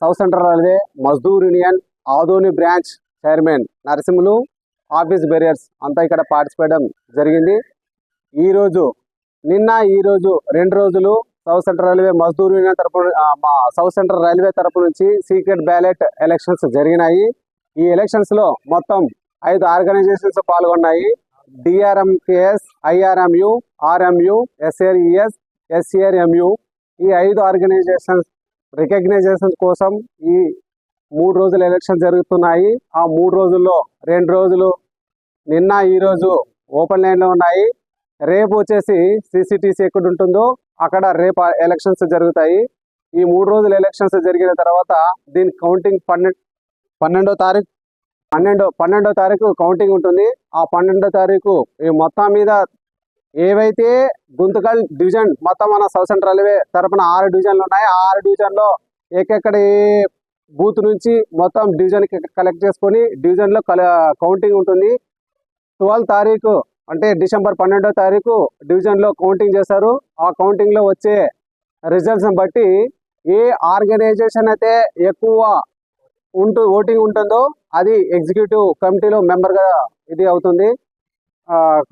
South central railway Mazdoor union Adoni branch chairman Narasimhulu office bearers అంతా ఇక్కడ participate జరిగింది. ఈరోజు నిన్న ఈ రోజు రెండు రోజులు south central railway Mazdoor union తరపు మా సౌత్ సెంట్రల్ రైల్వే తరపు నుంచి సీక్రెట్ బ్యాలెట్ ఎలక్షన్స్ జరిగినాయి. ఈ ఎలక్షన్స్లో మొత్తం ఐదు organisations పాల్గొన్నాయి. DRMKS IRMU RMU SRES SRMU ఈ ఐదు ఆర్గనైజేషన్స్ రికగ్నైజేషన్ కోసం ఈ మూడు రోజులు ఎలక్షన్ జరుగుతున్నాయి. ఆ మూడు రోజుల్లో రెండు రోజులు నిన్న ఈ రోజు ఓపెన్ లైన్లో ఉన్నాయి. రేపు వచ్చేసి సిసిటీసీ ఎక్కడ ఉంటుందో అక్కడ రేపు ఎలక్షన్స్ జరుగుతాయి. ఈ మూడు రోజులు ఎలక్షన్స్ జరిగిన తర్వాత దీని కౌంటింగ్ పన్నెండు పన్నెండో తారీఖు పన్నెండో పన్నెండో తారీఖు కౌంటింగ్ ఉంటుంది. ఆ పన్నెండో తారీఖు ఈ మొత్తం మీద ఏవైతే గుంతకల్ డివిజన్ మొత్తం మన సౌత్ సెంట్రల్ రైల్వే తరపున ఆరు డివిజన్లు ఉన్నాయి ఆరు డివిజన్లో ఎక్కడి బూత్ నుంచి మొత్తం డివిజన్కి కలెక్ట్ చేసుకొని డివిజన్లో కల కౌంటింగ్ ఉంటుంది. ట్వెల్వ్ తారీఖు అంటే డిసెంబర్ పన్నెండో తారీఖు డివిజన్లో కౌంటింగ్ చేశారు ఆ కౌంటింగ్లో వచ్చే రిజల్ట్స్ని బట్టి ఏ ఆర్గనైజేషన్ అయితే ఎక్కువ ఉంటూ ఓటింగ్ ఉంటుందో అది ఎగ్జిక్యూటివ్ కమిటీలో మెంబర్గా ఇది అవుతుంది.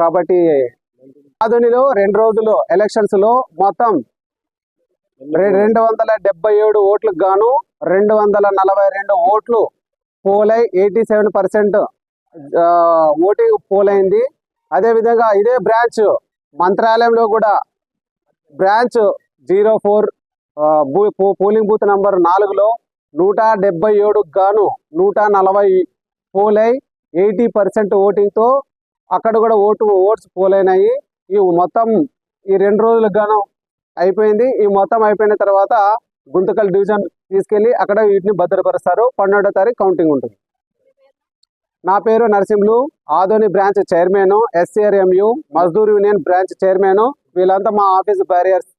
కాబట్టి ఆధునిలో రెండు రోజులు ఎలక్షన్స్లో మొత్తం రెండు వందల డెబ్బై ఏడు ఓట్లకు గాను రెండు వందల నలభై రెండు ఓట్లు పోలై ఎయిటీ సెవెన్ పర్సెంట్ ఓటింగ్ పోలైంది. అదే విధంగా ఇదే బ్రాంచ్ మంత్రాలయంలో కూడా branch zero four polling booth number నాలుగులో నూట డెబ్బై ఏడుకు గాను నూట నలభై పోలై ఎయిటీ పర్సెంట్ ఓటింగ్తో అక్కడ కూడా ఓటు ఓట్స్ పోలైనాయి. ఈ మొత్తం ఈ రెండు రోజులకు గాను అయిపోయింది. ఈ మొత్తం అయిపోయిన తర్వాత గుంతకల్ డివిజన్ తీసుకెళ్ళి అక్కడ వీటిని భద్రపరుస్తారు. పన్నెండో తారీఖు కౌంటింగ్ ఉంటుంది. నా పేరు Narasimhulu. Adoni branch chairman SCRMU Mazdoor union branch chairman వీళ్ళంతా మా ఆఫీస్ బ్యారియర్స్.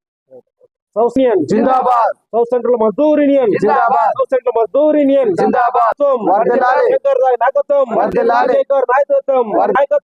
సౌత్ యూనియన్ జిందాబాద్. సౌత్ సెంట్రల్ మజ్దూర్ యూనియన్ జిందాబాద్. సౌత్ సెంట్రల్ మజ్దూర్ యూనియన్ జిందాబాద్. నాయకత్వం నాయకత్వం